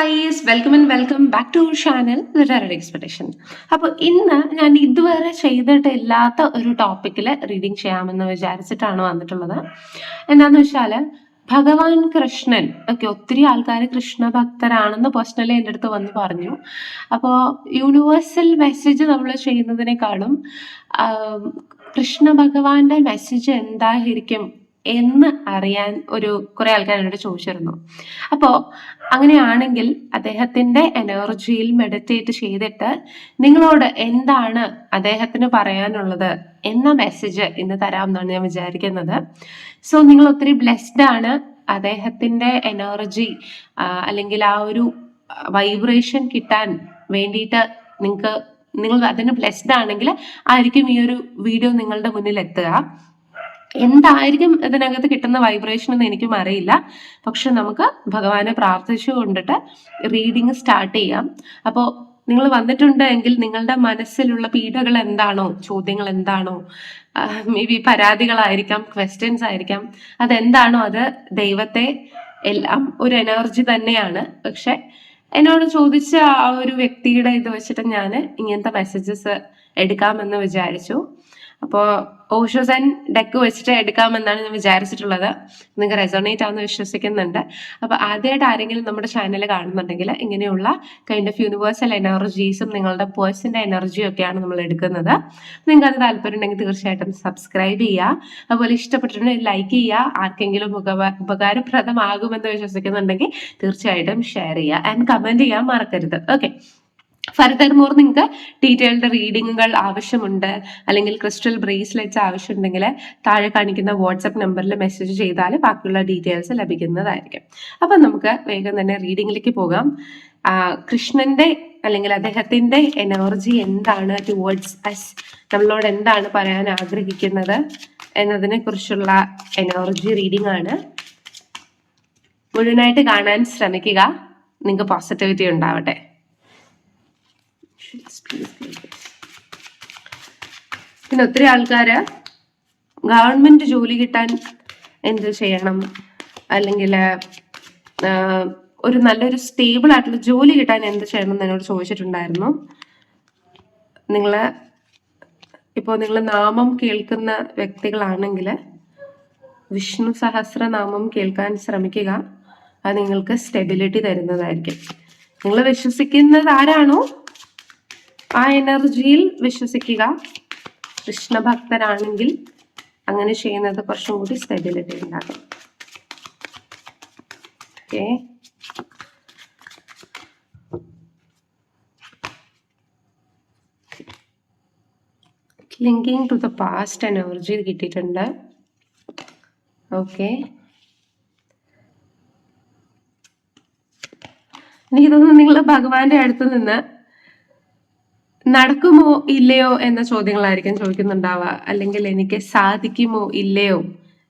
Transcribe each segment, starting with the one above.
Guys welcome and welcome back to channel literary expectation അപ്പോൾ ഇന്ന് ഞാൻ ഇതുവരെ ചെയ്തിട്ടില്ലാത്ത ഒരു ടോപ്പിക്കിൽ റീഡിങ് ചെയ്യാമെന്ന് വിചാരിച്ചിട്ടാണ് വന്നിട്ടുള്ളത്. എന്താന്ന് വെച്ചാൽ ഭഗവാൻ കൃഷ്ണൻ ഒക്കെ ഒത്തിരി ആൾക്കാർ കൃഷ്ണ ഭക്തരാണെന്ന് പേഴ്സണലി എന്റെ അടുത്ത് വന്ന് പറഞ്ഞു. അപ്പോൾ യൂണിവേഴ്സൽ മെസ്സേജ് നമ്മൾ ചെയ്യുന്നതിനേക്കാളും കൃഷ്ണ ഭഗവാന്റെ മെസ്സേജ് എന്തായിരിക്കും എന്ന് അറിയാൻ ഒരു കുറെ ആൾക്കാർ എന്നോട് ചോദിച്ചിരുന്നു. അപ്പോ അങ്ങനെയാണെങ്കിൽ അദ്ദേഹത്തിന്റെ എനർജിയിൽ മെഡിറ്റേറ്റ് ചെയ്തിട്ട് നിങ്ങളോട് എന്താണ് അദ്ദേഹത്തിന് പറയാനുള്ളത് എന്ന മെസ്സേജ് ഇന്ന് തരാമെന്നാണ് ഞാൻ വിചാരിക്കുന്നത്. സോ നിങ്ങൾ ഒത്തിരി ബ്ലെസ്ഡ് ആണ്. അദ്ദേഹത്തിന്റെ എനർജി അല്ലെങ്കിൽ ആ ഒരു വൈബ്രേഷൻ കിട്ടാൻ വേണ്ടിയിട്ട് നിങ്ങൾക്ക് നിങ്ങൾ അതിന് ബ്ലെസ്ഡ് ആണെങ്കിൽ ആയിരിക്കും ഈ ഒരു വീഡിയോ നിങ്ങളുടെ മുന്നിൽ എത്തുക. എന്തായിരിക്കും ഇതിനകത്ത് കിട്ടുന്ന വൈബ്രേഷൻ എന്ന് എനിക്കും അറിയില്ല. പക്ഷെ നമുക്ക് ഭഗവാനെ പ്രാർത്ഥിച്ചു കൊണ്ടിട്ട് റീഡിങ് സ്റ്റാർട്ട് ചെയ്യാം. അപ്പോൾ നിങ്ങൾ വന്നിട്ടുണ്ട് എങ്കിൽ നിങ്ങളുടെ മനസ്സിലുള്ള പീഡകൾ എന്താണോ ചോദ്യങ്ങൾ എന്താണോ മേ ബി പരാതികളായിരിക്കാം ക്വസ്റ്റ്യൻസ് ആയിരിക്കാം. അതെന്താണോ അത് ദൈവത്തെ എല്ലാം ഒരു എനർജി തന്നെയാണ്. പക്ഷെ എന്നോട് ചോദിച്ച ആ ഒരു വ്യക്തിയുടെ ഇത് വെച്ചിട്ട് ഞാൻ ഇങ്ങനത്തെ മെസ്സേജസ് എടുക്കാമെന്ന് വിചാരിച്ചു. അപ്പോൾ ഓഷോസൻ ഡെക്ക് വെച്ചിട്ട് എടുക്കാമെന്നാണ് ഞാൻ വിചാരിച്ചിട്ടുള്ളത്. നിങ്ങൾക്ക് റെസോണേറ്റ് ആണെന്ന് വിശ്വസിക്കുന്നുണ്ട്. അപ്പോൾ ആദ്യമായിട്ട് ആരെങ്കിലും നമ്മുടെ ചാനൽ കാണുന്നുണ്ടെങ്കിൽ ഇങ്ങനെയുള്ള കൈൻഡ് ഓഫ് യൂണിവേഴ്സൽ എനർജീസും നിങ്ങളുടെ പേഴ്സന്റെ എനർജിയും ഒക്കെയാണ് നമ്മൾ എടുക്കുന്നത്. നിങ്ങൾക്ക് അത് താല്പര്യം ഉണ്ടെങ്കിൽ തീർച്ചയായിട്ടും സബ്സ്ക്രൈബ് ചെയ്യുക. അതുപോലെ ഇഷ്ടപ്പെട്ടിട്ടുണ്ടെങ്കിൽ ലൈക്ക് ചെയ്യുക. ആർക്കെങ്കിലും ഉപകാ ഉപകാരപ്രദമാകുമെന്ന് വിശ്വസിക്കുന്നുണ്ടെങ്കിൽ തീർച്ചയായിട്ടും ഷെയർ ചെയ്യുക ആൻഡ് കമന്റ് ചെയ്യാൻ മറക്കരുത്. ഓക്കെ ഫർദർ മോർ നിങ്ങൾക്ക് ഡീറ്റെയിൽഡ് റീഡിങ്ങുകൾ ആവശ്യമുണ്ട്. അല്ലെങ്കിൽ ക്രിസ്റ്റൽ ബ്രേസ്ലെറ്റ്സ് ആവശ്യമുണ്ടെങ്കിൽ താഴെ കാണിക്കുന്ന വാട്സപ്പ് നമ്പറിൽ മെസ്സേജ് ചെയ്താൽ ബാക്കിയുള്ള ഡീറ്റെയിൽസ് ലഭിക്കുന്നതായിരിക്കും. അപ്പം നമുക്ക് വേഗം തന്നെ റീഡിങ്ങിലേക്ക് പോകാം. കൃഷ്ണന്റെ അല്ലെങ്കിൽ അദ്ദേഹത്തിന്റെ എനർജി എന്താണ് ടുവേർഡ്സ് അസ് നമ്മളോട് എന്താണ് പറയാൻ ആഗ്രഹിക്കുന്നത്? എന്നതിനെ കുറിച്ചുള്ള എനർജി റീഡിംഗ് ആണ്. മുഴുവനായിട്ട് കാണാൻ ശ്രമിക്കുക. നിങ്ങൾക്ക് പോസിറ്റിവിറ്റി ഉണ്ടാവട്ടെ. പിന്നെ ഒത്തിരി ആൾക്കാര് ഗവൺമെന്റ് ജോലി കിട്ടാൻ എന്ത് ചെയ്യണം? അല്ലെങ്കിൽ ഒരു നല്ലൊരു സ്റ്റേബിൾ ആയിട്ടുള്ള ജോലി കിട്ടാൻ എന്ത് ചെയ്യണം എന്ന് എന്നോട് ചോദിച്ചിട്ടുണ്ടായിരുന്നു. നിങ്ങൾ ഇപ്പോൾ നിങ്ങൾ നാമം കേൾക്കുന്ന വ്യക്തികളാണെങ്കിൽ വിഷ്ണു സഹസ്രനാമം കേൾക്കാൻ ശ്രമിക്കുക. അത് നിങ്ങൾക്ക് സ്റ്റെബിലിറ്റി തരുന്നതായിരിക്കും. നിങ്ങൾ വിശ്വസിക്കുന്നത് ആരാണോ? ആ എനർജിയിൽ വിശ്വസിക്കുക. കൃഷ്ണഭക്തരാണെങ്കിൽ അങ്ങനെ ചെയ്യുന്നത് കുറച്ചും കൂടി സ്റ്റെബിലിറ്റി ഉണ്ടാകും. Okay. Linking to the past energy കിട്ടിയിട്ടുണ്ട്. ഓക്കെ. എനിക്ക് തോന്നുന്നു നിങ്ങൾ ഭഗവാന്റെ അടുത്ത് നിന്ന് നടക്കുമോ ഇല്ലയോ എന്ന ചോദ്യങ്ങളായിരിക്കും ചോദിക്കുന്നുണ്ടാവുക. അല്ലെങ്കിൽ എനിക്ക് സാധിക്കുമോ ഇല്ലയോ?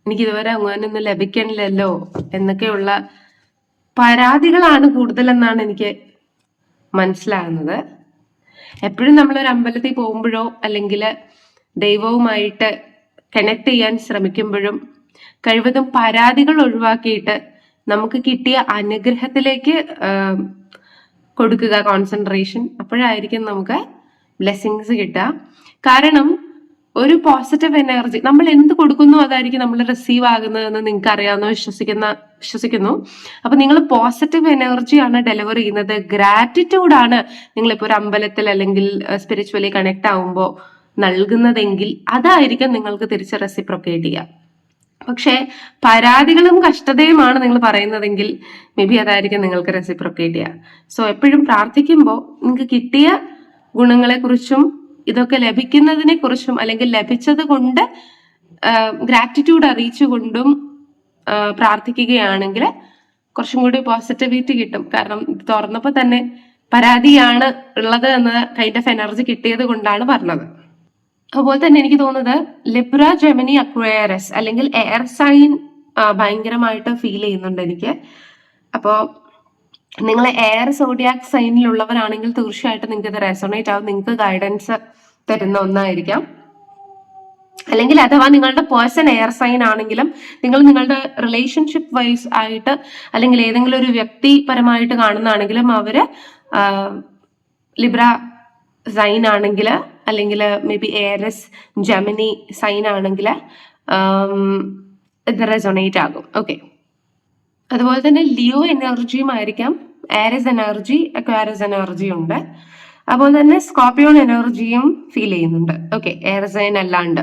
എനിക്ക് ഇതുവരെ അങ്ങനെ ഒന്നും ലഭിക്കണില്ലല്ലോ എന്നൊക്കെയുള്ള പരാതികളാണ് കൂടുതലെന്നാണ് എനിക്ക് മനസ്സിലാകുന്നത്. എപ്പോഴും നമ്മൾ ഒരു അമ്പലത്തിൽ പോകുമ്പോഴോ അല്ലെങ്കിൽ ദൈവവുമായിട്ട് കണക്ട് ചെയ്യാൻ ശ്രമിക്കുമ്പോഴും കഴിവതും പരാതികൾ ഒഴിവാക്കിയിട്ട് നമുക്ക് കിട്ടിയ അനുഗ്രഹത്തിലേക്ക് കൊടുക്കുക കോൺസെൻട്രേഷൻ അപ്പോഴായിരിക്കും നമുക്ക് ബ്ലെസ്സിങ്സ് കിട്ടുക. കാരണം ഒരു പോസിറ്റീവ് എനർജി നമ്മൾ എന്ത് കൊടുക്കുന്നു അതായിരിക്കും നമ്മൾ റിസീവ് ആകുന്നതെന്ന് നിങ്ങൾക്ക് അറിയാവുന്ന വിശ്വസിക്കുന്ന വിശ്വസിക്കുന്നു. അപ്പൊ നിങ്ങൾ പോസിറ്റീവ് എനർജിയാണ് ഡെലിവർ ചെയ്യുന്നത്. ഗ്രാറ്റിറ്റ്യൂഡാണ് നിങ്ങളിപ്പോൾ ഒരു അമ്പലത്തിൽ അല്ലെങ്കിൽ സ്പിരിച്വലി കണക്ട് ആവുമ്പോൾ നൽകുന്നതെങ്കിൽ അതായിരിക്കും നിങ്ങൾക്ക് തിരിച്ച് റെസിപ്രൊക്കേറ്റ് ചെയ്യുക. പക്ഷേ പരാതികളും കഷ്ടതയുമാണ് നിങ്ങൾ പറയുന്നതെങ്കിൽ മേ ബി അതായിരിക്കും നിങ്ങൾക്ക് റെസിപ്രൊക്കേറ്റ് ചെയ്യുക. സോ എപ്പോഴും പ്രാർത്ഥിക്കുമ്പോൾ നിങ്ങൾക്ക് കിട്ടിയ ഗുണങ്ങളെക്കുറിച്ചും ഇതൊക്കെ ലഭിക്കുന്നതിനെ കുറിച്ചും അല്ലെങ്കിൽ ലഭിച്ചത് കൊണ്ട് ഗ്രാറ്റിറ്റ്യൂഡ് അറിയിച്ചുകൊണ്ടും കൊണ്ടും പ്രാർത്ഥിക്കുകയാണെങ്കിൽ കുറച്ചും കൂടി പോസിറ്റിവിറ്റി കിട്ടും. കാരണം തുറന്നപ്പോൾ തന്നെ പരാതിയാണ് ഉള്ളത് എന്ന കൈൻഡ് ഓഫ് എനർജി കിട്ടിയത് കൊണ്ടാണ് പറഞ്ഞത്. അതുപോലെ തന്നെ എനിക്ക് തോന്നുന്നത് ലിബ്ര ജെമിനി അക്വയറസ് അല്ലെങ്കിൽ എയർ സൈൻ ഭയങ്കരമായിട്ട് ഫീൽ ചെയ്യുന്നുണ്ട് എനിക്ക്. അപ്പോൾ നിങ്ങൾ എയർ സോഡിയാക് സൈനിലുള്ളവരാണെങ്കിൽ തീർച്ചയായിട്ടും നിങ്ങൾക്ക് ഇത് റെസോണേറ്റ് ആവും. നിങ്ങൾക്ക് ഗൈഡൻസ് തരുന്ന ഒന്നായിരിക്കാം. അല്ലെങ്കിൽ അഥവാ നിങ്ങളുടെ പേഴ്സൺ എയർ സൈൻ ആണെങ്കിലും നിങ്ങൾ നിങ്ങളുടെ റിലേഷൻഷിപ്പ് വൈസ് ആയിട്ട് അല്ലെങ്കിൽ ഏതെങ്കിലും ഒരു വ്യക്തിപരമായിട്ട് കാണുന്നതാണെങ്കിലും അവർ ലിബ്ര സൈൻ ആണെങ്കിൽ അല്ലെങ്കിൽ may be Aries Gemini sign ആണെങ്കിൽ ഇത് റെസൊണേറ്റ് ആകും. ഓക്കെ അതുപോലെ തന്നെ ലിയോ എനർജിയും ആയിരിക്കാം. ആരസ് എനർജി അക്വാരസ് എനർജി ഉണ്ട്. അതുപോലെ തന്നെ സ്കോർപ്പിയോൺ എനർജിയും ഫീൽ ചെയ്യുന്നുണ്ട്. ഓക്കെ എയർസൈൻ അല്ലാണ്ട്.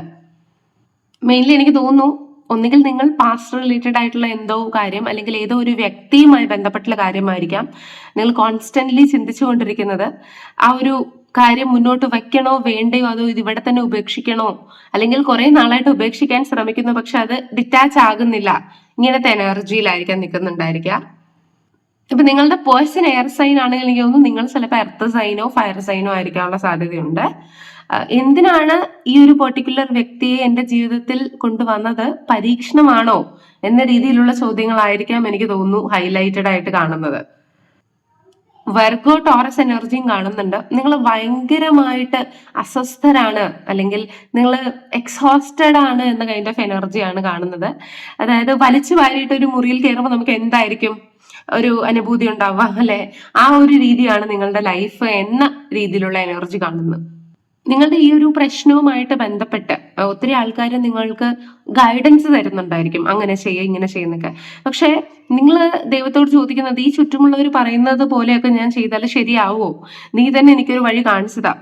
മെയിൻലി എനിക്ക് തോന്നുന്നു ഒന്നുകിൽ നിങ്ങൾ പാസ്റ്റ് റിലേറ്റഡ് ആയിട്ടുള്ള എന്തോ കാര്യം അല്ലെങ്കിൽ ഏതോ ഒരു വ്യക്തിയുമായി ബന്ധപ്പെട്ടുള്ള കാര്യമായിരിക്കാം. നിങ്ങൾ കോൺസ്റ്റന്റ്ലി ചിന്തിച്ചുകൊണ്ടിരിക്കുന്നത് ആ ഒരു കാര്യം മുന്നോട്ട് വെക്കണോ വേണ്ടയോ അതോ ഇത് ഇവിടെ തന്നെ ഉപേക്ഷിക്കണോ? അല്ലെങ്കിൽ കുറെ നാളായിട്ട് ഉപേക്ഷിക്കാൻ ശ്രമിക്കുന്നു പക്ഷെ അത് ഡിറ്റാച്ച് ആകുന്നില്ല. ഇങ്ങനത്തെ എനർജിയിലായിരിക്കാം നിൽക്കുന്നുണ്ടായിരിക്കുക. ഇപ്പൊ നിങ്ങളുടെ പേഴ്സൺ എയർ സൈൻ ആണെങ്കിൽ എനിക്ക് തോന്നുന്നു നിങ്ങൾ ചിലപ്പോൾ എർത്ത് സൈനോ ഫയർ സൈനോ ആയിരിക്കാനുള്ള സാധ്യതയുണ്ട്. എന്തിനാണ് ഈ ഒരു പെർട്ടിക്കുലർ വ്യക്തിയെ എന്റെ ജീവിതത്തിൽ കൊണ്ടുവന്നത്? പരീക്ഷണമാണോ എന്ന രീതിയിലുള്ള ചോദ്യങ്ങളായിരിക്കാം എനിക്ക് തോന്നുന്നു ഹൈലൈറ്റഡ് ആയിട്ട് കാണുന്നത്. വെർഗോ ടോറസ് എനർജിയും കാണുന്നുണ്ട്. നിങ്ങൾ ഭയങ്കരമായിട്ട് അസ്വസ്ഥരാണ് അല്ലെങ്കിൽ നിങ്ങൾ എക്സോസ്റ്റഡ് ആണ് എന്ന കൈൻഡ് ഓഫ് എനർജിയാണ് കാണുന്നത്. അതായത് വലിച്ചു വാരിയിട്ട് ഒരു മുറിയിൽ കയറുമ്പോൾ നമുക്ക് എന്തായിരിക്കും? ഒരു അനുഭൂതി ഉണ്ടാവുക അല്ലെ? ആ ഒരു രീതിയാണ് നിങ്ങളുടെ ലൈഫ് എന്ന രീതിയിലുള്ള എനർജി കാണുന്നത്. നിങ്ങളുടെ ഈ ഒരു പ്രശ്നവുമായിട്ട് ബന്ധപ്പെട്ട് ഒത്തിരി ആൾക്കാർ നിങ്ങൾക്ക് ഗൈഡൻസ് തരുന്നുണ്ടായിരിക്കും അങ്ങനെ ചെയ്യുക ഇങ്ങനെ ചെയ്യുന്നൊക്കെ പക്ഷെ നിങ്ങൾ ദൈവത്തോട് ചോദിക്കുന്നത് ഈ ചുറ്റുമുള്ളവർ പറയുന്നത് പോലെയൊക്കെ ഞാൻ ചെയ്താൽ ശരിയാവുമോ നീ തന്നെ എനിക്കൊരു വഴി കാണിച്ചതാ.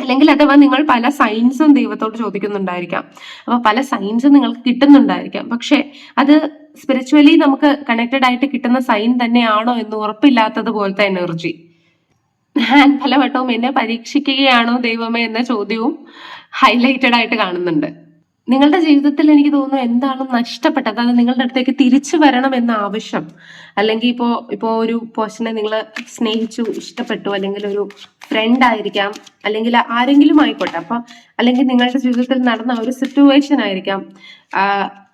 അല്ലെങ്കിൽ അഥവാ നിങ്ങൾ പല സയൻസും ദൈവത്തോട് ചോദിക്കുന്നുണ്ടായിരിക്കാം. അപ്പൊ പല സയൻസും നിങ്ങൾക്ക് കിട്ടുന്നുണ്ടായിരിക്കാം. പക്ഷെ അത് സ്പിരിച്വലി നമുക്ക് കണക്റ്റഡ് ആയിട്ട് കിട്ടുന്ന സൈൻ തന്നെയാണോ എന്ന് ഉറപ്പില്ലാത്തത് പോലത്തെ എനർജി ഞാൻ പലവട്ടവും എന്നെ പരീക്ഷിക്കുകയാണോ ദൈവമേ എന്ന ചോദ്യവും ഹൈലൈറ്റഡ് ആയിട്ട് കാണുന്നുണ്ട്. നിങ്ങളുടെ ജീവിതത്തിൽ എനിക്ക് തോന്നുന്നു എന്താണ് നഷ്ടപ്പെട്ടത്? അതായത് നിങ്ങളുടെ അടുത്തേക്ക് തിരിച്ചു വരണം എന്ന ആവശ്യം. അല്ലെങ്കിൽ ഇപ്പോ ഇപ്പോ ഒരു പേഴ്സണെ നിങ്ങൾ സ്നേഹിച്ചു ഇഷ്ടപ്പെട്ടു അല്ലെങ്കിൽ ഒരു ഫ്രണ്ട് ആയിരിക്കാം അല്ലെങ്കിൽ ആരെങ്കിലും ആയിക്കോട്ടെ. അപ്പൊ അല്ലെങ്കിൽ നിങ്ങളുടെ ജീവിതത്തിൽ നടന്ന ഒരു സിറ്റുവേഷൻ ആയിരിക്കാം.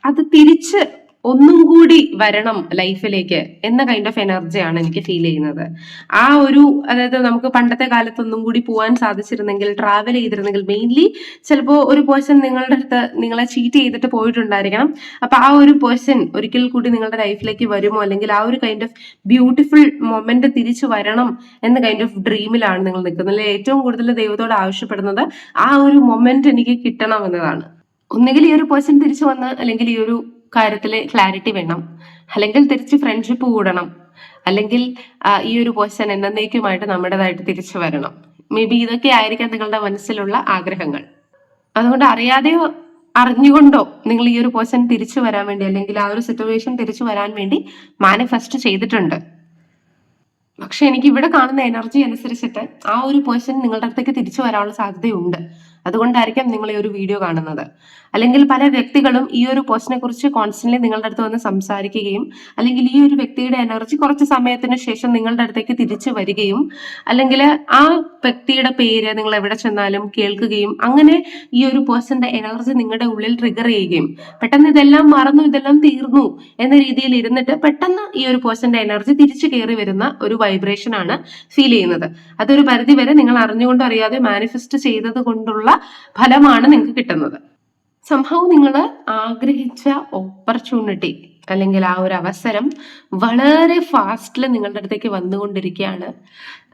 അത് തിരിച്ച് ഒന്നും കൂടി വരണം ലൈഫിലേക്ക് എന്ന കൈൻഡ് ഓഫ് എനർജിയാണ് എനിക്ക് ഫീൽ ചെയ്യുന്നത്. ആ ഒരു അതായത് നമുക്ക് പണ്ടത്തെ കാലത്ത് ഒന്നും കൂടി പോകാൻ സാധിച്ചിരുന്നെങ്കിൽ ട്രാവൽ ചെയ്തിരുന്നെങ്കിൽ മെയിൻലി ചിലപ്പോൾ ഒരു പേഴ്സൺ നിങ്ങളുടെ അടുത്ത് നിങ്ങളെ ചീറ്റ് ചെയ്തിട്ട് പോയിട്ടുണ്ടായിരിക്കണം. അപ്പൊ ആ ഒരു പേഴ്സൺ ഒരിക്കൽ കൂടി നിങ്ങളുടെ ലൈഫിലേക്ക് വരുമോ? അല്ലെങ്കിൽ ആ ഒരു കൈൻഡ് ഓഫ് ബ്യൂട്ടിഫുൾ മൊമെന്റ് തിരിച്ചു വരണം എന്ന കൈൻഡ് ഓഫ് ഡ്രീമിലാണ് നിങ്ങൾ നിൽക്കുന്നത്. ഏറ്റവും കൂടുതൽ ദൈവത്തോട് ആവശ്യപ്പെടുന്നത് ആ ഒരു മൊമെന്റ് എനിക്ക് കിട്ടണം എന്നതാണ്. ഒന്നുകിൽ ഈ ഒരു പേഴ്സൺ തിരിച്ചു വന്ന് അല്ലെങ്കിൽ ഈ ഒരു കാര്യത്തിൽ ക്ലാരിറ്റി വേണം. അല്ലെങ്കിൽ തിരിച്ച് ഫ്രണ്ട്ഷിപ്പ് കൂടണം. അല്ലെങ്കിൽ ഈ ഒരു പോസ്റ്റൻ എന്നേക്കുമായിട്ട് നമ്മുടേതായിട്ട് തിരിച്ചു വരണം. മേ ബി ഇതൊക്കെ ആയിരിക്കാം നിങ്ങളുടെ മനസ്സിലുള്ള ആഗ്രഹങ്ങൾ. അതുകൊണ്ട് അറിയാതെയോ അറിഞ്ഞുകൊണ്ടോ നിങ്ങൾ ഈ ഒരു പേഴ്സൺ തിരിച്ചു വരാൻ വേണ്ടി അല്ലെങ്കിൽ ആ ഒരു സിറ്റുവേഷൻ തിരിച്ചു വരാൻ വേണ്ടി മാനിഫെസ്റ്റ് ചെയ്തിട്ടുണ്ട്. പക്ഷെ എനിക്ക് ഇവിടെ കാണുന്ന എനർജി അനുസരിച്ചിട്ട് ആ ഒരു പേഴ്സൺ നിങ്ങളുടെ അടുത്തേക്ക് തിരിച്ചു വരാനുള്ള സാധ്യതയുണ്ട്. അതുകൊണ്ടായിരിക്കാം നിങ്ങൾ ഈ ഒരു വീഡിയോ കാണുന്നത്. അല്ലെങ്കിൽ പല വ്യക്തികളും ഈ ഒരു പോസ്റ്റിനെ കുറിച്ച് കോൺസ്റ്റന്റ്ലി നിങ്ങളുടെ അടുത്ത് വന്ന് സംസാരിക്കുകയും അല്ലെങ്കിൽ ഈ ഒരു വ്യക്തിയുടെ എനർജി കുറച്ച് സമയത്തിന് ശേഷം നിങ്ങളുടെ അടുത്തേക്ക് തിരിച്ചു വരികയും അല്ലെങ്കിൽ ആ വ്യക്തിയുടെ പേര് നിങ്ങൾ എവിടെ ചെന്നാലും കേൾക്കുകയും അങ്ങനെ ഈ ഒരു പേഴ്സന്റെ എനർജി നിങ്ങളുടെ ഉള്ളിൽ ട്രിഗർ ചെയ്യുകയും പെട്ടെന്ന് ഇതെല്ലാം മറന്നു ഇതെല്ലാം തീർന്നു എന്ന രീതിയിൽ ഇരുന്നിട്ട് പെട്ടെന്ന് ഈ ഒരു പേഴ്സന്റെ എനർജി തിരിച്ചു കയറി വരുന്ന ഒരു വൈബ്രേഷൻ ആണ് ഫീൽ ചെയ്യുന്നത്. അതൊരു പരിധി വരെ നിങ്ങൾ അറിഞ്ഞുകൊണ്ടറിയാതെ മാനിഫെസ്റ്റ് ചെയ്തത് കൊണ്ടുള്ള ഫലമാണ് നിങ്ങൾക്ക് കിട്ടുന്നത്. സംഭവം നിങ്ങൾ ആഗ്രഹിച്ച ഓപ്പർച്യൂണിറ്റി അല്ലെങ്കിൽ ആ ഒരു അവസരം വളരെ ഫാസ്റ്റിൽ നിങ്ങളുടെ അടുത്തേക്ക് വന്നുകൊണ്ടിരിക്കുകയാണ്.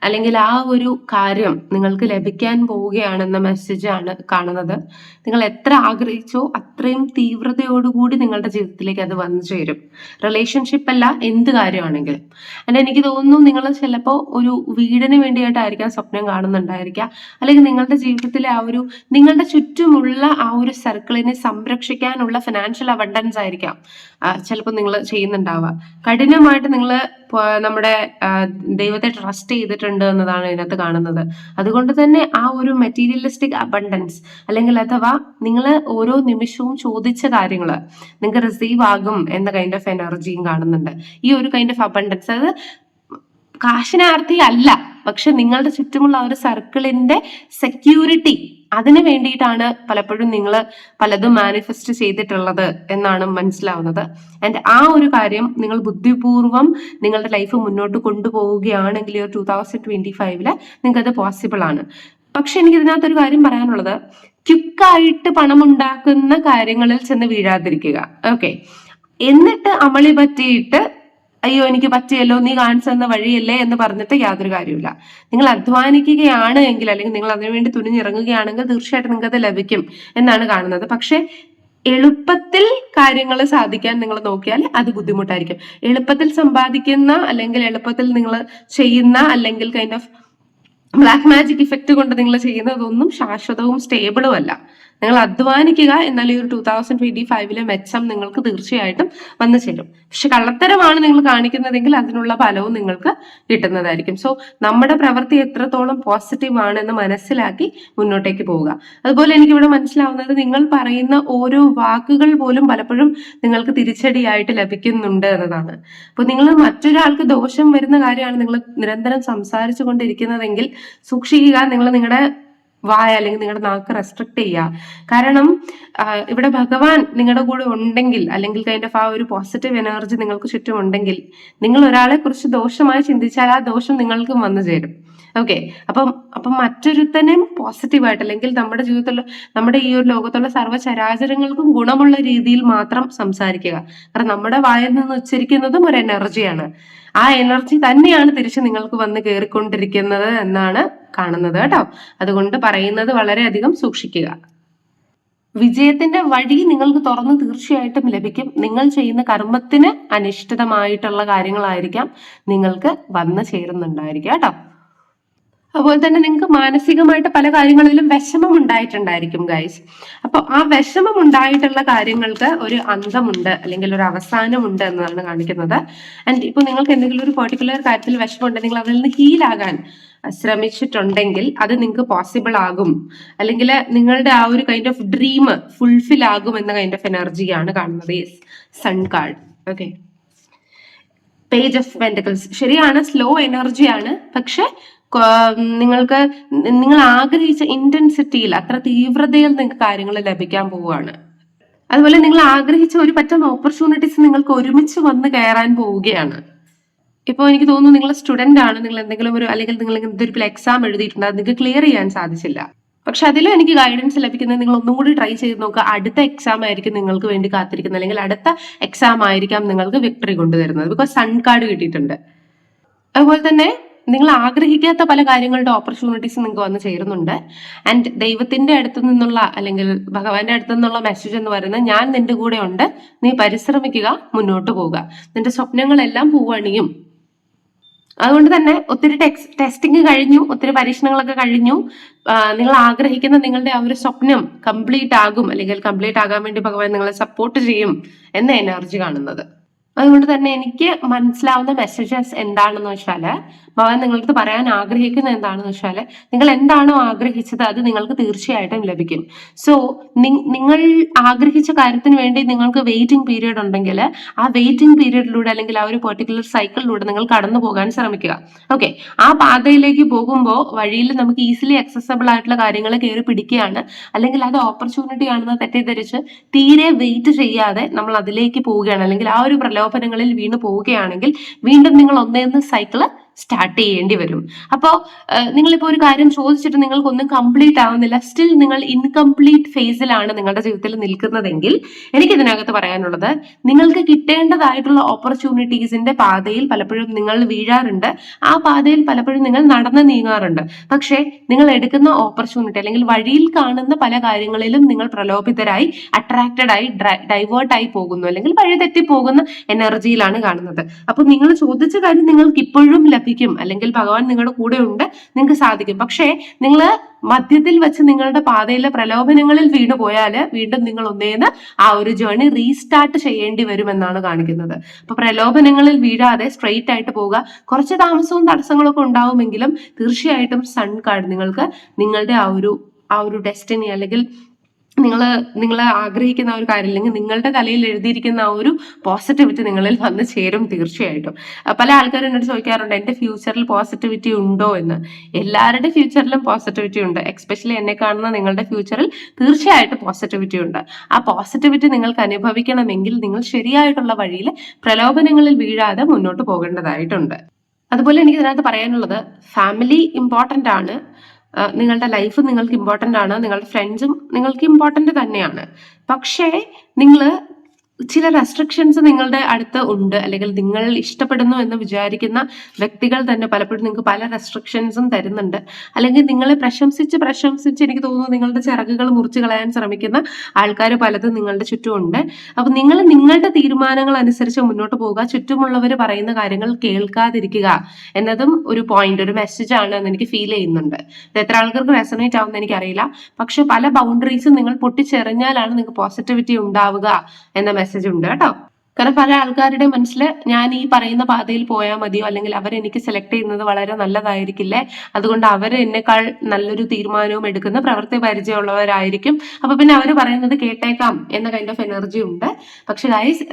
അല്ലെങ്കിൽ ആ ഒരു കാര്യം നിങ്ങൾക്ക് ലഭിക്കാൻ പോവുകയാണെന്ന മെസ്സേജാണ് കാണുന്നത്. നിങ്ങൾ എത്ര ആഗ്രഹിച്ചോ അത്രയും തീവ്രതയോടുകൂടി നിങ്ങളുടെ ജീവിതത്തിലേക്ക് അത് വന്നു ചേരും. റിലേഷൻഷിപ്പ് അല്ല എന്ത് കാര്യമാണെങ്കിലും. അല്ല എനിക്ക് തോന്നുന്നു നിങ്ങൾ ചിലപ്പോൾ ഒരു വീടിന് വേണ്ടിയിട്ടായിരിക്കാം സ്വപ്നം കാണുന്നുണ്ടായിരിക്കുക. അല്ലെങ്കിൽ നിങ്ങളുടെ ജീവിതത്തിലെ ആ ഒരു നിങ്ങളുടെ ചുറ്റുമുള്ള ആ ഒരു സർക്കിളിനെ സംരക്ഷിക്കാനുള്ള ഫിനാൻഷ്യൽ അവണ്ടൻസ് ആയിരിക്കാം. ചിലപ്പോൾ നിങ്ങൾ ചെയ്യുന്നുണ്ടാവുക. കഠിനമായിട്ട് നിങ്ങൾ നമ്മുടെ ദൈവത്തെ ട്രസ്റ്റ് ചെയ്തിട്ടുണ്ട് എന്നതാണ് ഇതിനകത്ത് കാണുന്നത്. അതുകൊണ്ട് തന്നെ ആ ഒരു മെറ്റീരിയലിസ്റ്റിക് അബണ്ടൻസ് അല്ലെങ്കിൽ അഥവാ നിങ്ങൾ ഓരോ നിമിഷവും ചോദിച്ച കാര്യങ്ങൾ നിങ്ങൾക്ക് റിസീവ് ആകും എന്ന കൈൻഡ് ഓഫ് എനർജിയും കാണുന്നുണ്ട്. ഈ ഒരു കൈൻഡ് ഓഫ് അബണ്ടൻസ് അത് കാശിനാർത്ഥി അല്ല പക്ഷെ നിങ്ങളുടെ ചുറ്റുമുള്ള ആ ഒരു സർക്കിളിന്റെ സെക്യൂരിറ്റി അതിന് വേണ്ടിയിട്ടാണ് പലപ്പോഴും നിങ്ങൾ പലതും മാനിഫെസ്റ്റ് ചെയ്തിട്ടുള്ളത് എന്നാണ് മനസ്സിലാവുന്നത്. ആൻഡ് ആ ഒരു കാര്യം നിങ്ങൾ ബുദ്ധിപൂർവം നിങ്ങളുടെ ലൈഫ് മുന്നോട്ട് കൊണ്ടുപോവുകയാണെങ്കിൽ ഒരു ടൂ തൗസൻഡ് ട്വന്റി ഫൈവിൽ നിങ്ങൾക്കത് പോസിബിൾ ആണ്. പക്ഷെ എനിക്ക് ഇതിനകത്തൊരു കാര്യം പറയാനുള്ളത്. ക്യുക്കായിട്ട് പണമുണ്ടാക്കുന്ന കാര്യങ്ങളിൽ ചെന്ന് വീഴാതിരിക്കുക. ഓക്കെ എന്നിട്ട് അമളി പറ്റിയിട്ട് അയ്യോ എനിക്ക് പറ്റിയല്ലോ നീ കാണിച്ചു തന്ന വഴിയല്ലേ എന്ന് പറഞ്ഞിട്ട് യാതൊരു കാര്യമില്ല നിങ്ങൾ അധ്വാനിക്കുകയാണ് എങ്കിൽ അല്ലെങ്കിൽ നിങ്ങൾ അതിനുവേണ്ടി തുനിഞ്ഞിറങ്ങുകയാണെങ്കിൽ തീർച്ചയായിട്ടും നിങ്ങൾക്ക് അത് ലഭിക്കും എന്നാണ് കാണുന്നത്. പക്ഷേ എളുപ്പത്തിൽ കാര്യങ്ങൾ സാധിക്കാൻ നിങ്ങൾ നോക്കിയാൽ അത് ബുദ്ധിമുട്ടായിരിക്കും. എളുപ്പത്തിൽ സമ്പാദിക്കുന്ന അല്ലെങ്കിൽ എളുപ്പത്തിൽ നിങ്ങൾ ചെയ്യുന്ന അല്ലെങ്കിൽ kind of black magic effect കൊണ്ട് നിങ്ങൾ ചെയ്യുന്നതൊന്നും ശാശ്വതവും സ്റ്റേബിളും അല്ല. നിങ്ങൾ അധ്വാനിക്കുക എന്നാൽ ഈ ഒരു ടൂ തൗസൻഡ് ട്വന്റി ഫൈവിലെ മെച്ചം നിങ്ങൾക്ക് തീർച്ചയായിട്ടും വന്നു ചേരും. പക്ഷെ കള്ളത്തരമാണ് നിങ്ങൾ കാണിക്കുന്നതെങ്കിൽ അതിനുള്ള ഫലവും നിങ്ങൾക്ക് കിട്ടുന്നതായിരിക്കും. സോ നമ്മുടെ പ്രവൃത്തി എത്രത്തോളം പോസിറ്റീവ് ആണെന്ന് മനസ്സിലാക്കി മുന്നോട്ടേക്ക് പോവുക. അതുപോലെ എനിക്ക് ഇവിടെ മനസ്സിലാവുന്നത് നിങ്ങൾ പറയുന്ന ഓരോ വാക്കുകൾ പോലും പലപ്പോഴും നിങ്ങൾക്ക് തിരിച്ചടിയായിട്ട് ലഭിക്കുന്നുണ്ട് എന്നതാണ്. അപ്പൊ നിങ്ങൾ മറ്റൊരാൾക്ക് ദോഷം വരുന്ന കാര്യമാണ് നിങ്ങൾ നിരന്തരം സംസാരിച്ചു കൊണ്ടിരിക്കുന്നതെങ്കിൽ സൂക്ഷിക്കുക. നിങ്ങൾ നിങ്ങളുടെ വായ അല്ലെങ്കിൽ നിങ്ങളുടെ നാക്ക് റെസ്ട്രിക്ട് ചെയ്യുക കാരണം ഇവിടെ ഭഗവാൻ നിങ്ങളുടെ കൂടെ ഉണ്ടെങ്കിൽ അല്ലെങ്കിൽ കൈൻഡ് ഓഫ് ആ ഒരു പോസിറ്റീവ് എനർജി നിങ്ങൾക്ക് ചുറ്റും ഉണ്ടെങ്കിൽ നിങ്ങൾ ഒരാളെ കുറിച്ച് ദോഷമായി ചിന്തിച്ചാൽ ആ ദോഷം നിങ്ങൾക്കും വന്നു ചേരും. ഓക്കെ അപ്പം അപ്പം മറ്റൊരുത്തനെ പോസിറ്റീവായിട്ട് അല്ലെങ്കിൽ നമ്മുടെ ജീവിതത്തിലുള്ള നമ്മുടെ ഈ ഒരു ലോകത്തുള്ള സർവചരാചരങ്ങൾക്കും ഗുണമുള്ള രീതിയിൽ മാത്രം സംസാരിക്കുക. കാരണം നമ്മുടെ വായിൽ നിന്ന് ഉച്ചരിക്കുന്നതും ഒരു എനർജിയാണ് ആ എനർജി തന്നെയാണ് തിരിച്ച് നിങ്ങൾക്ക് വന്ന് കയറിക്കൊണ്ടിരിക്കുന്നത് എന്നാണ് കാണുന്നത് കേട്ടോ. അതുകൊണ്ട് പറയുന്നത് വളരെയധികം സൂക്ഷിക്കുക. വിജയത്തിന്റെ വഴി നിങ്ങൾക്ക് തുറന്ന് തീർച്ചയായിട്ടും ലഭിക്കും. നിങ്ങൾ ചെയ്യുന്ന കർമ്മത്തിന് അനിഷ്ഠിതമായിട്ടുള്ള കാര്യങ്ങളായിരിക്കാം നിങ്ങൾക്ക് വന്നു ചേരുന്നുണ്ടായിരിക്കാം കേട്ടോ. അതുപോലെ തന്നെ നിങ്ങൾക്ക് മാനസികമായിട്ട് പല കാര്യങ്ങളിലും വിഷമം ഉണ്ടായിട്ടുണ്ടായിരിക്കും ഗൈസ് അപ്പോൾ ആ വിഷമം ഉണ്ടായിട്ടുള്ള കാര്യങ്ങൾക്ക് ഒരു അന്തമുണ്ട് അല്ലെങ്കിൽ ഒരു അവസാനമുണ്ട് എന്നതാണ് കാണിക്കുന്നത്. ആൻഡ് ഇപ്പൊ നിങ്ങൾക്ക് എന്തെങ്കിലും ഒരു പെർട്ടിക്കുലർ കാര്യത്തിൽ വിഷമമുണ്ട് നിങ്ങൾ അതിൽ നിന്ന് ഹീലാകാൻ ശ്രമിച്ചിട്ടുണ്ടെങ്കിൽ അത് നിങ്ങൾക്ക് പോസിബിൾ ആകും. അല്ലെങ്കിൽ നിങ്ങളുടെ ആ ഒരു കൈൻഡ് ഓഫ് ഡ്രീം ഫുൾഫിൽ ആകും എന്ന കൈൻഡ് ഓഫ് എനർജിയാണ് കാണുന്നത് yes sun card okay page of pentacles ശരിയാണ് സ്ലോ എനർജിയാണ് പക്ഷെ നിങ്ങൾക്ക് നിങ്ങൾ ആഗ്രഹിച്ച ഇന്റൻസിറ്റിയിൽ അത്ര തീവ്രതയിൽ നിങ്ങൾക്ക് കാര്യങ്ങൾ ലഭിക്കാൻ പോവുകയാണ്. അതുപോലെ നിങ്ങൾ ആഗ്രഹിച്ച ഒരു പറ്റുന്ന ഓപ്പർച്യൂണിറ്റീസ് നിങ്ങൾക്ക് ഒരുമിച്ച് വന്ന് കയറാൻ പോവുകയാണ്. ഇപ്പോൾ എനിക്ക് തോന്നുന്നു നിങ്ങൾ സ്റ്റുഡന്റ് ആണ് നിങ്ങൾ എന്തെങ്കിലും ഒരു അല്ലെങ്കിൽ നിങ്ങൾ എന്തൊരു എക്സാം എഴുതിയിട്ടുണ്ട് അത് നിങ്ങൾക്ക് ക്ലിയർ ചെയ്യാൻ സാധിച്ചില്ല. പക്ഷെ അതിലും എനിക്ക് ഗൈഡൻസ് ലഭിക്കുന്നത് നിങ്ങൾ ഒന്നും കൂടി ട്രൈ ചെയ്ത് നോക്കുക. അടുത്ത എക്സാം ആയിരിക്കും നിങ്ങൾക്ക് വേണ്ടി കാത്തിരിക്കുന്നത്. അല്ലെങ്കിൽ അടുത്ത എക്സാം ആയിരിക്കാം നിങ്ങൾക്ക് വിക്ടറി കൊണ്ടുവരുന്നത് ബിക്കോസ് സൺ കാർഡ് കിട്ടിയിട്ടുണ്ട്. അതുപോലെ തന്നെ നിങ്ങൾ ആഗ്രഹിക്കാത്ത പല കാര്യങ്ങളുടെ ഓപ്പർച്യൂണിറ്റീസ് നിങ്ങൾക്ക് വന്ന് ചേരുന്നുണ്ട്. ആൻഡ് ദൈവത്തിന്റെ അടുത്ത് നിന്നുള്ള അല്ലെങ്കിൽ ഭഗവാന്റെ അടുത്ത് നിന്നുള്ള മെസ്സേജ് എന്ന് പറയുന്നത് ഞാൻ നിന്റെ കൂടെ ഉണ്ട്. നീ പരിശ്രമിക്കുക മുന്നോട്ട് പോവുക. നിന്റെ സ്വപ്നങ്ങളെല്ലാം പൂവണിയും. അതുകൊണ്ട് തന്നെ ഒത്തിരി ടെക്സ് ടെസ്റ്റിംഗ് കഴിഞ്ഞു ഒത്തിരി പരീക്ഷണങ്ങളൊക്കെ കഴിഞ്ഞു. നിങ്ങൾ ആഗ്രഹിക്കുന്ന നിങ്ങളുടെ ആ ഒരു സ്വപ്നം കംപ്ലീറ്റ് ആകും. അല്ലെങ്കിൽ കംപ്ലീറ്റ് ആകാൻ വേണ്ടി ഭഗവാൻ നിങ്ങളെ സപ്പോർട്ട് ചെയ്യും എന്ന എനർജി കാണുന്നത്. അതുകൊണ്ട് തന്നെ എനിക്ക് മനസ്സിലാവുന്ന മെസ്സേജസ് എന്താണെന്ന് വെച്ചാൽ ഭഗവാൻ നിങ്ങൾക്ക് പറയാൻ ആഗ്രഹിക്കുന്നത് എന്താണെന്ന് വെച്ചാൽ നിങ്ങൾ എന്താണോ ആഗ്രഹിച്ചത് അത് നിങ്ങൾക്ക് തീർച്ചയായിട്ടും ലഭിക്കും. സോ നിങ്ങൾ ആഗ്രഹിച്ച കാര്യത്തിന് വേണ്ടി നിങ്ങൾക്ക് വെയിറ്റിംഗ് പീരീഡ് ഉണ്ടെങ്കിൽ ആ വെയിറ്റിംഗ് പീരീഡിലൂടെ അല്ലെങ്കിൽ ആ ഒരു പെർട്ടിക്കുലർ സൈക്കിളിലൂടെ നിങ്ങൾ കടന്നു പോകാൻ ശ്രമിക്കുക. ഓക്കെ ആ പാതയിലേക്ക് പോകുമ്പോൾ വഴിയിൽ നമുക്ക് ഈസിലി അക്സസബിൾ ആയിട്ടുള്ള കാര്യങ്ങൾ കയറി പിടിക്കുകയാണ്. അല്ലെങ്കിൽ അത് ഓപ്പർച്യൂണിറ്റി ആണെന്ന് തെറ്റിദ്ധരിച്ച് തീരെ വെയിറ്റ് ചെയ്യാതെ നമ്മൾ അതിലേക്ക് പോവുകയാണ്. അല്ലെങ്കിൽ ആ ഒരു പ്രലോഭനങ്ങളിൽ വീണ് പോവുകയാണെങ്കിൽ വീണ്ടും നിങ്ങൾ ഒന്നേന്ന് സൈക്കിൾ സ്റ്റാർട്ട് ചെയ്യേണ്ടി വരും. അപ്പോൾ നിങ്ങളിപ്പോൾ ഒരു കാര്യം ചോദിച്ചിട്ട് നിങ്ങൾക്കൊന്നും കംപ്ലീറ്റ് ആവുന്നില്ല. സ്റ്റിൽ നിങ്ങൾ ഇൻകംപ്ലീറ്റ് ഫേസിലാണ് നിങ്ങളുടെ ജീവിതത്തിൽ നിൽക്കുന്നതെങ്കിൽ എനിക്ക് ഇതിനകത്ത് പറയാനുള്ളത് നിങ്ങൾക്ക് കിട്ടേണ്ടതായിട്ടുള്ള ഓപ്പർച്യൂണിറ്റീസിന്റെ പാതയിൽ പലപ്പോഴും നിങ്ങൾ വീഴാറുണ്ട്. ആ പാതയിൽ പലപ്പോഴും നിങ്ങൾ നടന്ന് നീങ്ങാറുണ്ട്. പക്ഷേ നിങ്ങൾ എടുക്കുന്ന ഓപ്പർച്യൂണിറ്റി അല്ലെങ്കിൽ വഴിയിൽ കാണുന്ന പല കാര്യങ്ങളിലും നിങ്ങൾ പ്രലോഭിതരായി അട്രാക്റ്റഡ് ആയി ഡൈവേർട്ട് ആയി പോകുന്നു. അല്ലെങ്കിൽ വഴി തെറ്റി പോകുന്ന എനർജിയിലാണ് കാണുന്നത്. അപ്പൊ നിങ്ങൾ ചോദിച്ച കാര്യം നിങ്ങൾക്ക് ഇപ്പോഴും ലഭിക്കും. അല്ലെങ്കിൽ ഭഗവാൻ നിങ്ങളുടെ കൂടെ ഉണ്ട് നിങ്ങൾക്ക് സാധിക്കും. പക്ഷേ നിങ്ങൾ മധ്യത്തിൽ വെച്ച് നിങ്ങളുടെ പാതയിലെ പ്രലോഭനങ്ങളിൽ വീണു പോയാൽ വീണ്ടും നിങ്ങൾ ഒന്നേന്ന് ആ ഒരു ജേണി റീസ്റ്റാർട്ട് ചെയ്യേണ്ടി വരുമെന്നാണ് കാണിക്കുന്നത്. അപ്പൊ പ്രലോഭനങ്ങളിൽ വീഴാതെ സ്ട്രെയിറ്റ് ആയിട്ട് പോവുക. കുറച്ച് താമസവും തടസ്സങ്ങളൊക്കെ ഉണ്ടാവുമെങ്കിലും തീർച്ചയായിട്ടും സൺ കാർഡ് നിങ്ങൾക്ക് നിങ്ങളുടെ ആ ഒരു ആ ഒരു ഡെസ്റ്റിനി അല്ലെങ്കിൽ നിങ്ങൾ നിങ്ങൾ ആഗ്രഹിക്കുന്ന ഒരു കാര്യം അല്ലെങ്കിൽ നിങ്ങളുടെ തലയിൽ എഴുതിയിരിക്കുന്ന ആ ഒരു പോസിറ്റിവിറ്റി നിങ്ങളിൽ വന്ന് ചേരും തീർച്ചയായിട്ടും. പല ആൾക്കാരും എന്നോട് ചോദിക്കാറുണ്ട് എന്റെ ഫ്യൂച്ചറിൽ പോസിറ്റിവിറ്റി ഉണ്ടോ എന്ന്? എല്ലാവരുടെ ഫ്യൂച്ചറിലും പോസിറ്റിവിറ്റി ഉണ്ട്. എക്സ്പെഷ്യലി എന്നെ കാണുന്ന നിങ്ങളുടെ ഫ്യൂച്ചറിൽ തീർച്ചയായിട്ടും പോസിറ്റിവിറ്റി ഉണ്ട്. ആ പോസിറ്റിവിറ്റി നിങ്ങൾക്ക് അനുഭവിക്കണമെങ്കിൽ നിങ്ങൾ ശരിയായിട്ടുള്ള വഴിയിൽ പ്രലോഭനങ്ങളിൽ വീഴാതെ മുന്നോട്ട് പോകേണ്ടതായിട്ടുണ്ട്. അതുപോലെ എനിക്ക് ഇതിനകത്ത് പറയാനുള്ളത് ഫാമിലി ഇമ്പോർട്ടന്റ് ആണ്. നിങ്ങളുടെ ലൈഫ് നിങ്ങൾക്ക് ഇമ്പോർട്ടന്റ് ആണ് നിങ്ങളുടെ ഫ്രണ്ട്സും നിങ്ങൾക്ക് ഇമ്പോർട്ടന്റ് തന്നെയാണ്. പക്ഷേ നിങ്ങൾ ചില റെസ്ട്രിക്ഷൻസ് നിങ്ങളുടെ അടുത്ത് ഉണ്ട് അല്ലെങ്കിൽ നിങ്ങൾ ഇഷ്ടപ്പെടുന്നു എന്ന് വിചാരിക്കുന്ന വ്യക്തികൾ തന്നെ പലപ്പോഴും നിങ്ങൾക്ക് പല റെസ്ട്രിക്ഷൻസും തരുന്നുണ്ട്. അല്ലെങ്കിൽ നിങ്ങളെ പ്രശംസിച്ച് പ്രശംസിച്ച് എനിക്ക് തോന്നുന്നു നിങ്ങളുടെ ചിറകുകൾ മുറിച്ച് കളയാൻ ശ്രമിക്കുന്ന ആൾക്കാർ പലതും നിങ്ങളുടെ ചുറ്റുമുണ്ട് അപ്പൊ നിങ്ങൾ നിങ്ങളുടെ തീരുമാനങ്ങൾ അനുസരിച്ച് മുന്നോട്ട് പോവുക. ചുറ്റുമുള്ളവർ പറയുന്ന കാര്യങ്ങൾ കേൾക്കാതിരിക്കുക എന്നതും ഒരു പോയിന്റ് ഒരു മെസ്സേജ് ആണ് എന്ന് എനിക്ക് ഫീൽ ചെയ്യുന്നുണ്ട്. എത്ര ആൾക്കാർക്ക് റെസണേറ്റ് ആവുമെന്ന് എനിക്കറിയില്ല. പക്ഷെ പല ബൗണ്ടറീസും നിങ്ങൾ പൊട്ടിച്ചെറിഞ്ഞാലാണ് നിങ്ങൾക്ക് പോസിറ്റിവിറ്റി ഉണ്ടാവുക എന്ന മെസ്സേജ് ഉണ്ട് കേട്ടോ. കാരണം പല ആൾക്കാരുടെ മനസ്സിൽ ഞാൻ ഈ പറയുന്ന പാതയിൽ പോയാൽ മതിയോ? അല്ലെങ്കിൽ അവരെനിക്ക് സെലക്ട് ചെയ്യുന്നത് വളരെ നല്ലതായിരിക്കില്ലേ? അതുകൊണ്ട് അവർ എന്നെക്കാൾ നല്ലൊരു തീരുമാനവും എടുക്കുന്ന പ്രവൃത്തി പരിചയമുള്ളവരായിരിക്കും. അപ്പൊ പിന്നെ അവർ പറയുന്നത് കേട്ടേക്കാം എന്ന കൈൻഡ് ഓഫ് എനർജി ഉണ്ട്. പക്ഷെ ഗൈസ്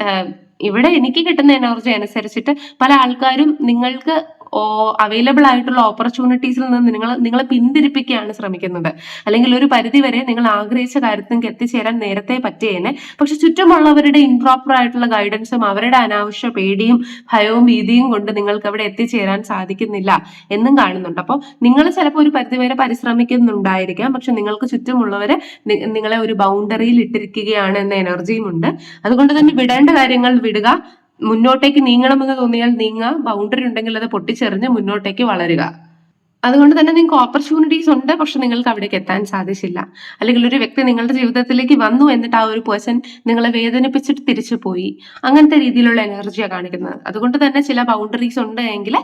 ഇവിടെ എനിക്ക് കിട്ടുന്ന എനർജി അനുസരിച്ചിട്ട് പല ആൾക്കാരും നിങ്ങൾക്ക് അവൈലബിൾ ആയിട്ടുള്ള ഓപ്പർച്യൂണിറ്റീസിൽ നിന്ന് നിങ്ങൾ നിങ്ങളെ പിന്തിരിപ്പിക്കുകയാണ് ശ്രമിക്കുന്നത്. അല്ലെങ്കിൽ ഒരു പരിധി വരെ നിങ്ങൾ ആഗ്രഹിച്ച കാര്യത്തിൽ എത്തിച്ചേരാൻ നേരത്തെ പറ്റിയേനെ പക്ഷെ ചുറ്റുമുള്ളവരുടെ ഇംപ്രോപ്പർ ആയിട്ടുള്ള ഗൈഡൻസും അവരുടെ അനാവശ്യ പേടിയും ഭയവും ഭീതിയും കൊണ്ട് നിങ്ങൾക്ക് അവിടെ എത്തിച്ചേരാൻ സാധിക്കുന്നില്ല എന്നും കാണുന്നുണ്ട്. അപ്പോൾ നിങ്ങൾ ചിലപ്പോൾ ഒരു പരിധി വരെ പരിശ്രമിക്കുന്നുണ്ടായിരിക്കാം. പക്ഷെ നിങ്ങൾക്ക് ചുറ്റുമുള്ളവരെ നിങ്ങളെ ഒരു ബൗണ്ടറിയിൽ ഇട്ടിരിക്കുകയാണ് എന്ന എനർജിയും ഉണ്ട്. അതുകൊണ്ട് തന്നെ വിടേണ്ട കാര്യങ്ങൾ വിടുക മുന്നോട്ടേക്ക് നീങ്ങണമെന്ന് തോന്നിയാൽ നീങ്ങുക ബൗണ്ടറി ഉണ്ടെങ്കിൽ അത് പൊട്ടിച്ചെറിഞ്ഞ് മുന്നോട്ടേക്ക് വളരുക. അതുകൊണ്ട് തന്നെ നിങ്ങൾക്ക് ഓപ്പർച്യൂണിറ്റീസ് ഉണ്ട് പക്ഷെ നിങ്ങൾക്ക് അവിടേക്ക് എത്താൻ സാധിച്ചില്ല. അല്ലെങ്കിൽ ഒരു വ്യക്തി നിങ്ങളുടെ ജീവിതത്തിലേക്ക് വന്നു എന്നിട്ട് ആ ഒരു പേഴ്സൺ നിങ്ങളെ വേദനിപ്പിച്ചിട്ട് തിരിച്ചു പോയി. അങ്ങനത്തെ രീതിയിലുള്ള എനർജിയാണ് കാണിക്കുന്നത്. അതുകൊണ്ട് തന്നെ ചില ബൗണ്ടറീസ് ഉണ്ട് എങ്കിൽ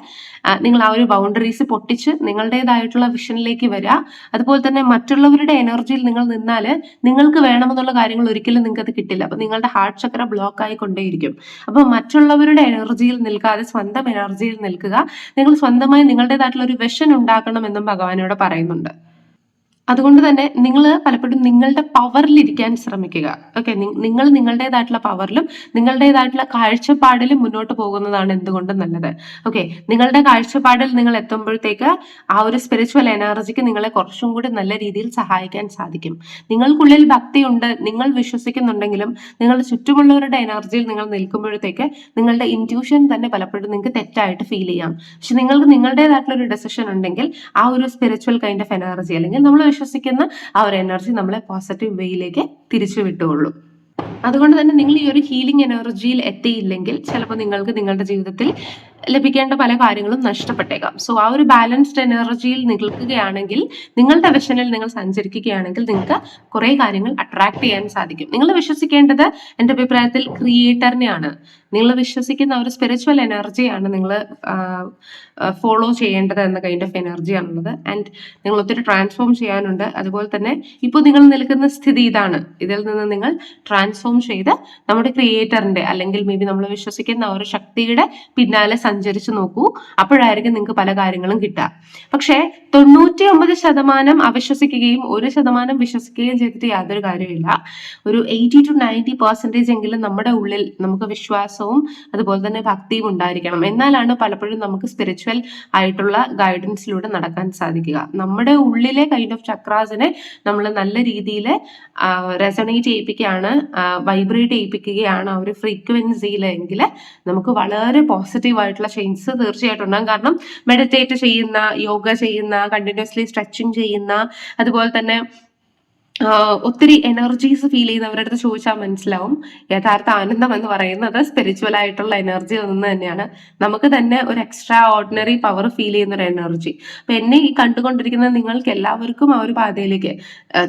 നിങ്ങൾ ആ ഒരു ബൗണ്ടറീസ് പൊട്ടിച്ച് നിങ്ങളുടേതായിട്ടുള്ള വിഷനിലേക്ക് വരിക. അതുപോലെ തന്നെ മറ്റുള്ളവരുടെ എനർജിയിൽ നിങ്ങൾ നിന്നാൽ നിങ്ങൾക്ക് വേണമെന്നുള്ള കാര്യങ്ങൾ ഒരിക്കലും നിങ്ങൾക്ക് അത് കിട്ടില്ല. അപ്പൊ നിങ്ങളുടെ ഹാർട്ട് ചക്ര ബ്ലോക്ക് ആയിക്കൊണ്ടേയിരിക്കും അപ്പൊ മറ്റുള്ളവരുടെ എനർജിയിൽ നിൽക്കാതെ സ്വന്തം എനർജിയിൽ നിൽക്കുക. നിങ്ങൾ സ്വന്തമായി നിങ്ങളുടേതായിട്ടുള്ള ഒരു വിഷൻ ഉണ്ടാക്കണമെന്നും ഭഗവാനോട് പറയുന്നുണ്ട്. അതുകൊണ്ട് തന്നെ നിങ്ങൾ പലപ്പോഴും നിങ്ങളുടെ പവറിൽ ഇരിക്കാൻ ശ്രമിക്കുക. ഓക്കെ നിങ്ങൾ നിങ്ങളുടേതായിട്ടുള്ള പവറിലും നിങ്ങളുടേതായിട്ടുള്ള കാഴ്ചപ്പാടിലും മുന്നോട്ട് പോകുന്നതാണ് എന്തുകൊണ്ടും നല്ലത്. ഓക്കെ നിങ്ങളുടെ കാഴ്ചപ്പാടിൽ നിങ്ങൾ എത്തുമ്പോഴത്തേക്ക് ആ ഒരു സ്പിരിച്വൽ എനർജിക്ക് നിങ്ങളെ കുറച്ചും കൂടി നല്ല രീതിയിൽ സഹായിക്കാൻ സാധിക്കും. നിങ്ങൾക്കുള്ളിൽ ഭക്തിയുണ്ട് നിങ്ങൾ വിശ്വസിക്കുന്നുണ്ടെങ്കിലും നിങ്ങൾ ചുറ്റുമുള്ളവരുടെ എനർജിയിൽ നിങ്ങൾ നിൽക്കുമ്പോഴത്തേക്ക് നിങ്ങളുടെ ഇന്റ്യൂഷൻ തന്നെ പലപ്പോഴും നിങ്ങൾക്ക് തെറ്റായിട്ട് ഫീൽ ചെയ്യാം. പക്ഷെ നിങ്ങൾക്ക് നിങ്ങളുടേതായിട്ടുള്ള ഒരു ഡെസിഷൻ ഉണ്ടെങ്കിൽ ആ ഒരു സ്പിരിച്വൽ കൈൻഡ് ഓഫ് എനർജി അല്ലെങ്കിൽ നമ്മൾ വിശ്വസിക്കുന്ന ആ ഒരു എനർജി നമ്മളെ പോസിറ്റീവ് വേയിലേക്ക് തിരിച്ചു വിട്ടുള്ളൂ അതുകൊണ്ട് തന്നെ നിങ്ങൾ ഈ ഒരു ഹീലിംഗ് എനർജിയിൽ എത്തിയില്ലെങ്കിൽ ചിലപ്പോൾ നിങ്ങൾക്ക് നിങ്ങളുടെ ജീവിതത്തിൽ ലഭിക്കേണ്ട പല കാര്യങ്ങളും നഷ്ടപ്പെട്ടേക്കാം. സോ ആ ഒരു ബാലൻസ്ഡ് എനർജിയിൽ നിൽക്കുകയാണെങ്കിൽ നിങ്ങളുടെ വിഷനിൽ നിങ്ങൾ സഞ്ചരിക്കുകയാണെങ്കിൽ നിങ്ങൾക്ക് കുറേ കാര്യങ്ങൾ അട്രാക്ട് ചെയ്യാൻ സാധിക്കും. നിങ്ങൾ വിശ്വസിക്കേണ്ടത് എന്റെ അഭിപ്രായത്തിൽ ക്രിയേറ്ററിനെയാണ് നിങ്ങൾ വിശ്വസിക്കുന്ന ഒരു സ്പിരിച്വൽ എനർജിയാണ് നിങ്ങൾ ഫോളോ ചെയ്യേണ്ടത് എന്ന കൈൻഡ് ഓഫ് എനർജിയാണുള്ളത് ആൻഡ് നിങ്ങൾ ഒത്തിരി ട്രാൻസ്ഫോം ചെയ്യാനുണ്ട്. അതുപോലെ തന്നെ ഇപ്പോൾ നിങ്ങൾ നിൽക്കുന്ന സ്ഥിതി ഇതാണ്. ഇതിൽ നിന്ന് നിങ്ങൾ ട്രാൻസ്ഫോം ചെയ്ത് നമ്മുടെ ക്രിയേറ്ററിന്റെ അല്ലെങ്കിൽ മേ ബി നമ്മൾ വിശ്വസിക്കുന്ന ഒരു ശക്തിയുടെ പിന്നാലെ സഞ്ചരിച്ചു നോക്കൂ. അപ്പോഴായിരിക്കും നിങ്ങൾക്ക് പല കാര്യങ്ങളും കിട്ടുക. പക്ഷേ തൊണ്ണൂറ്റി ഒമ്പത് ശതമാനം അവിശ്വസിക്കുകയും ഒരു ശതമാനം വിശ്വസിക്കുകയും ചെയ്തിട്ട് യാതൊരു കാര്യമില്ല ഒരു എയ്റ്റി ടു നയന്റി പെർസെന്റേജ് എങ്കിലും നമ്മുടെ ഉള്ളിൽ നമുക്ക് വിശ്വാസവും അതുപോലെ തന്നെ ഭക്തിയും ഉണ്ടായിരിക്കണം. എന്നാലാണ് പലപ്പോഴും നമുക്ക് സ്പിരിച്വൽ ആയിട്ടുള്ള ഗൈഡൻസിലൂടെ നടക്കാൻ സാധിക്കുക. നമ്മുടെ ഉള്ളിലെ കൈൻഡ് ഓഫ് ചക്രാസിനെ നമ്മൾ നല്ല രീതിയിൽ റെസണേറ്റ് ചെയ്യിപ്പിക്കുകയാണ് വൈബ്രേറ്റ് ചെയ്യിപ്പിക്കുകയാണ് ആ ഒരു ഫ്രീക്വൻസിയിലെങ്കിൽ നമുക്ക് വളരെ പോസിറ്റീവ് ആയിട്ടുള്ള ചേഞ്ചസ് തീർച്ചയായിട്ടും ഉണ്ടാകും. കാരണം മെഡിറ്റേറ്റ് ചെയ്യുന്ന യോഗ ചെയ്യുന്ന കണ്ടിന്യൂസ്ലി സ്ട്രെച്ചിങ് ചെയ്യുന്ന അതുപോലെ തന്നെ ഒത്തിരി എനർജീസ് ഫീൽ ചെയ്യുന്നവരുടെ അടുത്ത് ചോദിച്ചാൽ മനസ്സിലാവും. യഥാർത്ഥ ആനന്ദം എന്ന് പറയുന്നത് സ്പിരിച്വൽ ആയിട്ടുള്ള എനർജി ഒന്ന് തന്നെയാണ്. നമുക്ക് തന്നെ ഒരു എക്സ്ട്രാ ഓർഡിനറി പവർ ഫീൽ ചെയ്യുന്ന ഒരു എനർജി അപ്പൊ എന്നെ ഈ കണ്ടുകൊണ്ടിരിക്കുന്ന നിങ്ങൾക്ക് എല്ലാവർക്കും ആ ഒരു പാതയിലേക്ക്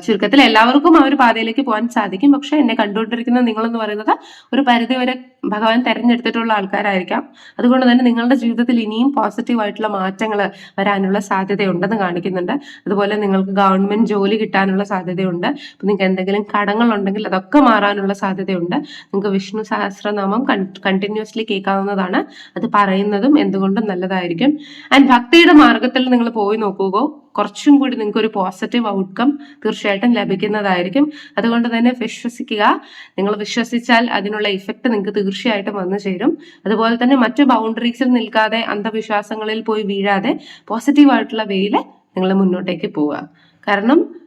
ചുരുക്കത്തിൽ എല്ലാവർക്കും ആ ഒരു പാതയിലേക്ക് പോകാൻ സാധിക്കും. പക്ഷെ എന്നെ കണ്ടുകൊണ്ടിരിക്കുന്ന നിങ്ങളെന്ന് പറയുന്നത് ഒരു പരിധി വരെ ഭഗവാൻ തെരഞ്ഞെടുത്തിട്ടുള്ള ആൾക്കാരായിരിക്കാം. അതുകൊണ്ട് തന്നെ നിങ്ങളുടെ ജീവിതത്തിൽ ഇനിയും പോസിറ്റീവ് ആയിട്ടുള്ള മാറ്റങ്ങൾ വരാനുള്ള സാധ്യതയുണ്ടെന്ന് കാണിക്കുന്നുണ്ട്. അതുപോലെ നിങ്ങൾക്ക് ഗവൺമെന്റ് ജോലി കിട്ടാനുള്ള സാധ്യതയുണ്ട്. അപ്പൊ നിങ്ങൾക്ക് എന്തെങ്കിലും കടങ്ങളുണ്ടെങ്കിൽ അതൊക്കെ മാറാനുള്ള സാധ്യതയുണ്ട്. നിങ്ങൾക്ക് വിഷ്ണു സഹസ്രനാമം കണ്ടിന്യൂസ്ലി കേൾക്കാവുന്നതാണ്. അത് പറയുന്നതും എന്തുകൊണ്ടും നല്ലതായിരിക്കും. ആൻഡ് ഭക്തിയുടെ മാർഗത്തിൽ നിങ്ങൾ പോയി നോക്കുകയോ കുറച്ചും കൂടി നിങ്ങൾക്ക് ഒരു പോസിറ്റീവ് ഔട്ട്കം തീർച്ചയായിട്ടും ലഭിക്കുന്നതായിരിക്കും. അതുകൊണ്ട് തന്നെ വിശ്വസിക്കുക. നിങ്ങൾ വിശ്വസിച്ചാൽ അതിനുള്ള ഇഫക്റ്റ് നിങ്ങൾക്ക് തീർച്ചയായിട്ടും വന്നു ചേരും. അതുപോലെ തന്നെ മറ്റു ബൗണ്ടറീസിൽ നിൽക്കാതെ അന്ധവിശ്വാസങ്ങളിൽ പോയി വീഴാതെ പോസിറ്റീവ് ആയിട്ടുള്ള വേയിൽ നിങ്ങൾ മുന്നോട്ടേക്ക് പോവുക. കാരണം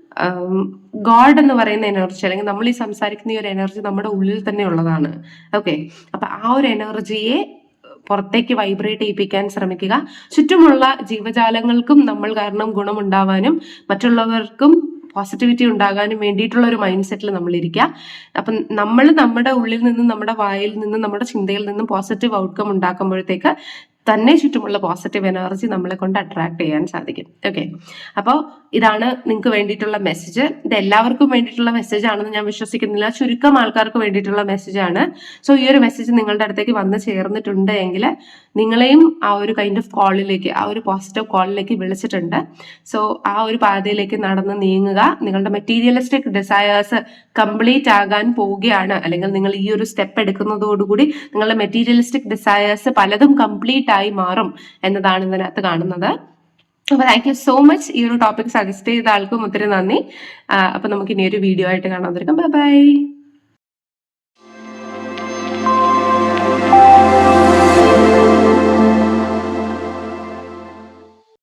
ഗോഡ് എന്ന് പറയുന്ന എനർജി അല്ലെങ്കിൽ നമ്മൾ ഈ സംസാരിക്കുന്ന ഈ ഒരു എനർജി നമ്മുടെ ഉള്ളിൽ തന്നെ ഉള്ളതാണ്. ഓക്കെ അപ്പൊ ആ ഒരു എനർജിയെ പുറത്തേക്ക് വൈബ്രേറ്റ് ചെയ്യിപ്പിക്കാൻ ശ്രമിക്കുക. ചുറ്റുമുള്ള ജീവജാലങ്ങൾക്കും നമ്മൾ കാരണം ഗുണമുണ്ടാവാനും മറ്റുള്ളവർക്കും പോസിറ്റിവിറ്റി ഉണ്ടാകാനും വേണ്ടിയിട്ടുള്ള ഒരു മൈൻഡ് സെറ്റിൽ നമ്മൾ അപ്പം നമ്മൾ നമ്മുടെ ഉള്ളിൽ നിന്നും നമ്മുടെ വായിൽ നിന്നും നമ്മുടെ ചിന്തയിൽ നിന്നും പോസിറ്റീവ് ഔട്ട്കം ഉണ്ടാക്കുമ്പോഴത്തേക്ക് തന്നെ ചുറ്റുമുള്ള പോസിറ്റീവ് എനർജി നമ്മളെ കൊണ്ട് അട്രാക്ട് ചെയ്യാൻ സാധിക്കും. ഓക്കെ അപ്പോൾ ഇതാണ് നിങ്ങൾക്ക് വേണ്ടിയിട്ടുള്ള മെസ്സേജ് ഇത് എല്ലാവർക്കും വേണ്ടിയിട്ടുള്ള മെസ്സേജ് ആണെന്ന് ഞാൻ വിശ്വസിക്കുന്നില്ല. ചുരുക്കം ആൾക്കാർക്ക് വേണ്ടിയിട്ടുള്ള മെസ്സേജ് ആണ്. സോ ഈ ഒരു മെസ്സേജ് നിങ്ങളുടെ അടുത്തേക്ക് വന്ന് ചേർന്നിട്ടുണ്ട് എങ്കിൽ നിങ്ങളെയും ആ ഒരു കൈൻഡ് ഓഫ് കോളിലേക്ക് ആ ഒരു പോസിറ്റീവ് കോളിലേക്ക് വിളിച്ചിട്ടുണ്ട്. സോ ആ ഒരു പാതയിലേക്ക് നടന്ന് നീങ്ങുക. നിങ്ങളുടെ മെറ്റീരിയലിസ്റ്റിക് ഡിസയേഴ്സ് കംപ്ലീറ്റ് ആകാൻ പോവുകയാണ്. അല്ലെങ്കിൽ നിങ്ങൾ ഈ ഒരു സ്റ്റെപ്പ് എടുക്കുന്നതോടുകൂടി നിങ്ങളുടെ മെറ്റീരിയലിസ്റ്റിക് ഡിസയേഴ്സ് പലതും കംപ്ലീറ്റ് ആയി മാറും എന്നതാണ് ഇതിനകത്ത് കാണുന്നത്. അപ്പൊ താങ്ക് യു സോ മച്ച് ഈ ഒരു ടോപ്പിക് സജസ്റ്റ് ചെയ്ത ആൾക്കും ഒത്തിരി നന്ദി. അപ്പൊ നമുക്ക് ഇനി ഒരു വീഡിയോ ആയിട്ട് കാണാൻ ബൈ ബൈ